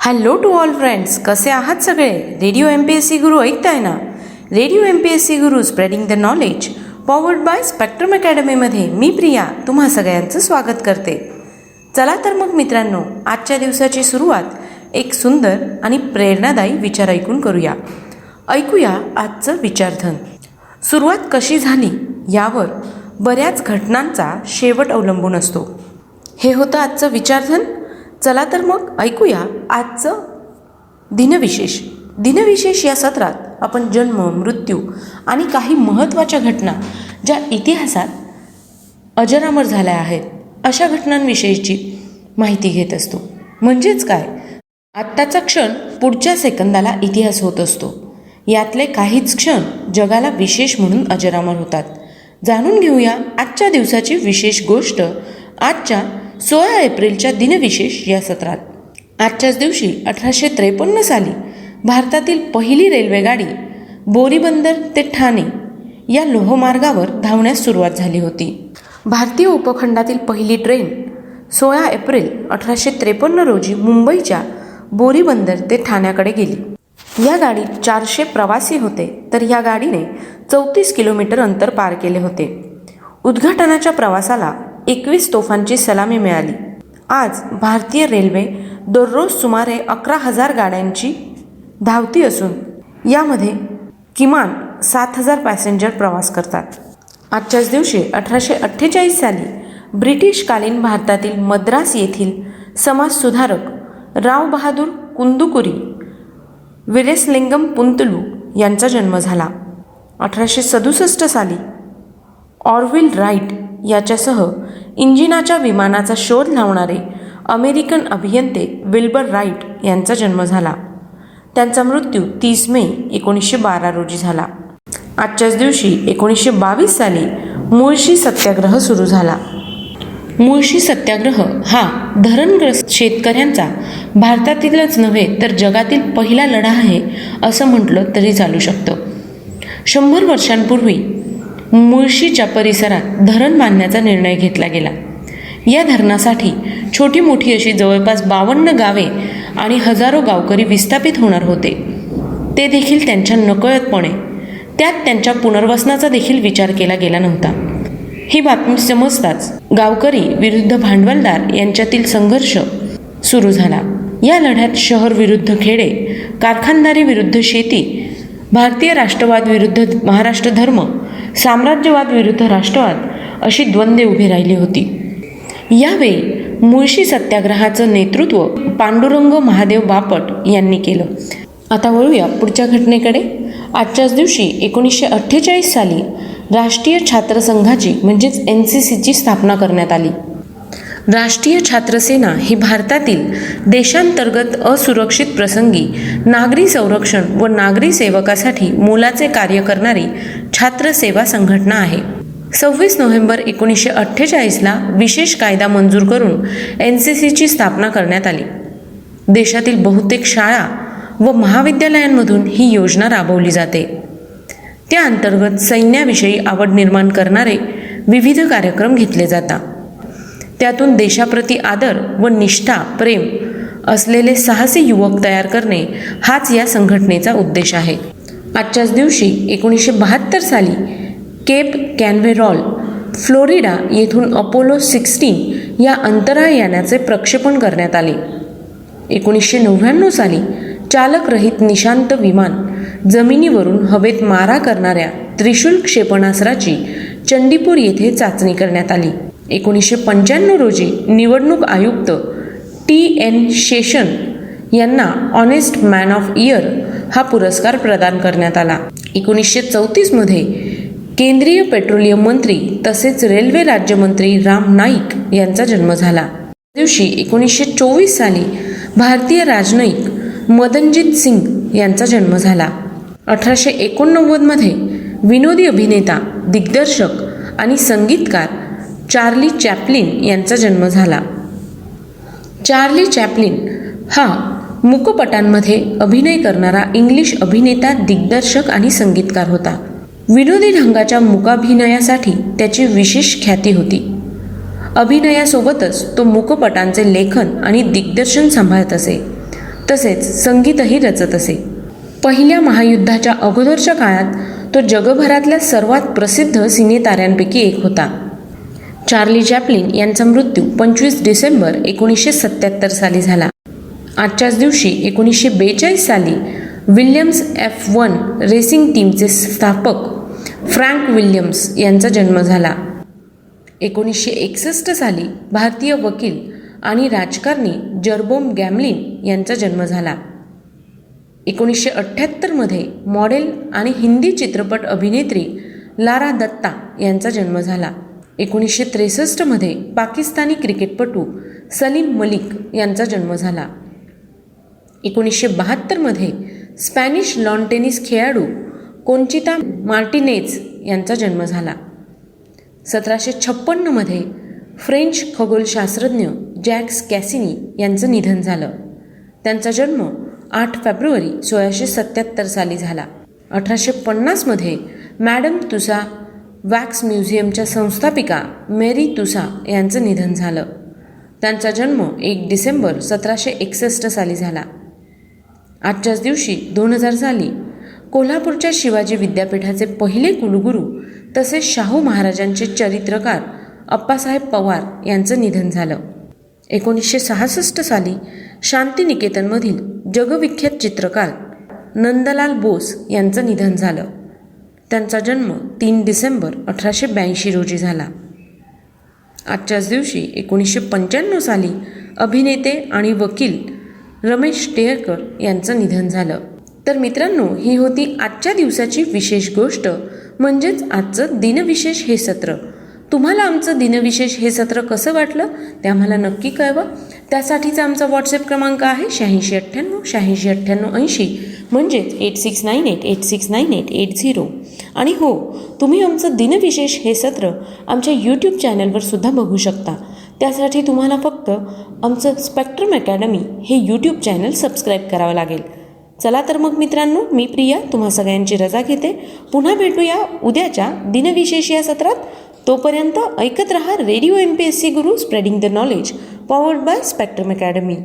Hello to all friends कसे आहात सगळे? Radio M P S C Guru ऐकताय ना? Radio M P S C Guru spreading the knowledge powered by spectrum अकॅडमीमध्ये मी प्रिया तुम्हा सगळ्यांचं स्वागत करते. चला तर मग मित्रांनो आजच्या दिवसाची सुरुवात एक सुंदर आणि प्रेरणादायी विचार ऐकून करूया. ऐकूया आजचं विचारधन. सुरुवात कशी झाली यावर बऱ्याच घटनांचा शेवट अवलंबून असतो. हे होतं आजचं विचारधन. चला तर मग ऐकूया आजचं दिनविशेष. दिनविशेष या सत्रात आपण जन्म मृत्यू आणि काही महत्त्वाच्या घटना ज्या इतिहासात अजरामर झाल्या आहेत अशा घटनांविषयीची माहिती घेत असतो. म्हणजेच काय? आत्ताचा क्षण पुढच्या सेकंदाला इतिहास होत असतो. यातले काहीच क्षण जगाला विशेष म्हणून अजरामर होतात. जाणून घेऊया आजच्या दिवसाची विशेष गोष्ट आजच्या सोळा एप्रिलच्या दिनविशेष या सत्रात. आजच्याच दिवशी अठराशे त्रेपन्न साली भारतातील पहिली रेल्वेगाडी बोरीबंदर ते ठाणे या लोहमार्गावर धावण्यास सुरुवात झाली होती. भारतीय उपखंडातील पहिली ट्रेन सोळा एप्रिल अठराशे त्रेपन्न रोजी मुंबईच्या बोरीबंदर ते ठाण्याकडे गेली. या गाडीत चारशे प्रवासी होते तर या गाडीने चौतीस किलोमीटर अंतर पार केले होते. उद्घाटनाच्या प्रवासाला एकवीस तोफांची सलामी मिळाली. आज भारतीय रेल्वे दररोज सुमारे अकरा हजार गाड्यांची धावती असून यामध्ये किमान सात हजार पॅसेंजर प्रवास करतात. आजच्याच दिवशी अठराशे अठ्ठेचाळीस साली ब्रिटिशकालीन भारतातील मद्रास येथील समाजसुधारक राव बहादूर कुंदुकुरी विरेसलिंगम पुंतलू यांचा जन्म झाला. अठराशे सदुसष्ट साली ऑरविल राईट याच्यासह इंजिनाच्या विमानाचा शोध लावणारे अमेरिकन अभियंते विल्बर राईट यांचा जन्म झाला. त्यांचा मृत्यू तीस मे एकोणीसशे बारा रोजी झाला. आजच्याच दिवशी एकोणीसशे बावीस साली मुळशी सत्याग्रह सुरू झाला. मुळशी सत्याग्रह हा धरणग्रस्त शेतकऱ्यांचा भारतातीलच नव्हे तर जगातील पहिला लढा आहे असं म्हटलं तरी चालू शकतं. शंभर वर्षांपूर्वी मुळशीच्या परिसरात धरण बांधण्याचा निर्णय घेतला गेला. या धरणासाठी छोटी मोठी अशी जवळपास बावन्न गावे आणि हजारो गावकरी विस्थापित होणार होते. ते देखील त्यांच्या नकळतपणे त्यात त्यांच्या पुनर्वसनाचा देखील विचार केला गेला नव्हता. ही बातमी समजताच गावकरी विरुद्ध भांडवलदार यांच्यातील संघर्ष सुरू झाला. या लढ्यात शहर विरुद्ध खेडे कारखानदारी विरुद्ध शेती भारतीय राष्ट्रवाद विरुद्ध महाराष्ट्र धर्म साम्राज्यवाद विरुद्ध राष्ट्रवाद अशी द्वंद्वे उभी राहिली होती. यावेळी मुळशी सत्याग्रहाचं नेतृत्व पांडुरंग महादेव बापट यांनी केलं. आता वळूया पुढच्या घटनेकडे. आजच्याच दिवशी एकोणीसशे अठ्ठेचाळीस साली राष्ट्रीय छात्र संघाची म्हणजेच एन सी सीची स्थापना करण्यात आली. राष्ट्रीय छात्रसेना ही भारतातील देशांतर्गत असुरक्षित प्रसंगी नागरी संरक्षण व नागरी सेवकासाठी मोलाचे कार्य करणारी छात्र सेवा संघटना आहे. सव्वीस नोव्हेंबर एकोणीसशे अठ्ठेचाळीसला विशेष कायदा मंजूर करून एन सी सीची स्थापना करण्यात आली. देशातील बहुतेक शाळा व महाविद्यालयांमधून ही योजना राबवली जाते. त्या अंतर्गत सैन्याविषयी आवड निर्माण करणारे विविध कार्यक्रम घेतले जातात. त्यातून देशाप्रती आदर व निष्ठा प्रेम असलेले साहसी युवक तयार करणे हाच या संघटनेचा उद्देश आहे. आजच्याच दिवशी एकोणीसशे बहात्तर साली केप कॅनवेरॉल फ्लोरिडा येथून अपोलो सिक्स्टीन या अंतराळ यानाचे प्रक्षेपण करण्यात आले. एकोणीसशे नव्याण्णव साली चालकरहित निशांत विमान जमिनीवरून हवेत मारा करणाऱ्या त्रिशूल क्षेपणास्त्राची चंडीपूर येथे चाचणी करण्यात आली. एकोणीसशे पंच्याण्णव रोजी निवडणूक आयुक्त टी एन शेषन यांना ऑनेस्ट मॅन ऑफ इयर हा पुरस्कार प्रदान करण्यात आला. एकोणीसशे चौतीसमध्ये केंद्रीय पेट्रोलियम मंत्री तसेच रेल्वे राज्यमंत्री राम नाईक यांचा जन्म झाला. दिवशी एकोणीसशे चोवीस साली भारतीय राजनयिक मदनजीत सिंग यांचा जन्म झाला. अठराशे एकोणनव्वदमध्ये विनोदी अभिनेता दिग्दर्शक आणि संगीतकार चार्ली चॅपलिन यांचा जन्म झाला. चार्ली चॅपलिन हा मुकपटांमध्ये अभिनय करणारा इंग्लिश अभिनेता दिग्दर्शक आणि संगीतकार होता. विनोदी ढंगाच्या मुकाभिनयासाठी त्याची विशेष ख्याती होती. अभिनयासोबतच तो मुकपटांचे लेखन आणि दिग्दर्शन सांभाळत असे. तसेच संगीतही रचत असे. पहिल्या महायुद्धाच्या अगोदरच्या काळात तो जगभरातल्या सर्वात प्रसिद्ध सिनेताऱ्यांपैकी एक होता. चार्ली चॅपलिन यांचा मृत्यू पंचवीस डिसेंबर एकोणीसशे सत्याहत्तर साली झाला. आजच्याच दिवशी एकोणीसशे बेचाळीस साली विल्यम्स एफ वन रेसिंग टीमचे स्थापक फ्रँक विल्यम्स यांचा जन्म झाला. एकोणीसशे एकसष्ट साली भारतीय वकील आणि राजकारणी जर्बोम गॅमलिन यांचा जन्म झाला. एकोणीसशे अठ्ठ्याहत्तरमध्ये मॉडेल आणि हिंदी चित्रपट अभिनेत्री लारा दत्ता यांचा जन्म झाला. एकोणीसशे त्रेसष्टमध्ये पाकिस्तानी क्रिकेटपटू सलीम मलिक यांचा जन्म झाला. एकोणीसशे बहात्तरमध्ये स्पॅनिश लॉन टेनिस खेळाडू कोंचिता मार्टिनेज यांचा जन्म झाला. सतराशे छप्पन्नमध्ये फ्रेंच खगोलशास्त्रज्ञ जॅक्स कॅसिनी यांचं निधन झालं. त्यांचा जन्म आठ फेब्रुवारी सोळाशे सत्याहत्तर साली झाला. अठराशे पन्नासमध्ये मॅडम तुसा वॅक्स म्युझियमच्या संस्थापिका मेरी तुसा यांचं निधन झालं. त्यांचा जन्म एक डिसेंबर सतराशे एकसष्ट साली झाला. आजच्याच दिवशी दोन हजार साली कोल्हापूरच्या शिवाजी विद्यापीठाचे पहिले कुलगुरू तसेच शाहू महाराजांचे चरित्रकार अप्पासाहेब पवार यांचं निधन झालं. एकोणीसशे सहासष्ट साली शांतिनिकेतनमधील जगविख्यात चित्रकार नंदलाल बोस यांचं निधन झालं. त्यांचा जन्म तीन डिसेंबर अठराशे ब्याऐंशी रोजी झाला. आजच्याच दिवशी एकोणीसशे पंच्याण्णव साली अभिनेते आणि वकील रमेश टेहरकर यांचं निधन झालं. तर मित्रांनो ही होती आजच्या दिवसाची विशेष गोष्ट म्हणजेच आजचं दिनविशेष हे सत्र. तुम्हाला आमचं दिनविशेष हे सत्र कसं वाटलं ते आम्हाला नक्की कळवा. त्यासाठीचा आमचा व्हॉट्सअप क्रमांक आहे शहाऐंशी अठ्ठ्याण्णव शहाऐंशी अठ्ठ्याण्णव ऐंशी. म्हणजेच eight six nine eight eight six nine eight eight zero आणि हो तुम्ही आमचं दिनविशेष हे सत्र आमच्या यूट्यूब चॅनलवर सुद्धा बघू शकता. त्यासाठी तुम्हाला फक्त आमचं स्पेक्ट्रम अकॅडमी हे यूट्यूब चॅनल सबस्क्राईब करावं लागेल. चला तर मग मित्रांनो मी प्रिया तुम्हा सगळ्यांची रजा घेते. पुन्हा भेटूया उद्याच्या दिनविशेष या सत्रात. तोपर्यंत ऐकत रहा radio M P S C Guru spreading the knowledge powered by Spectrum Academy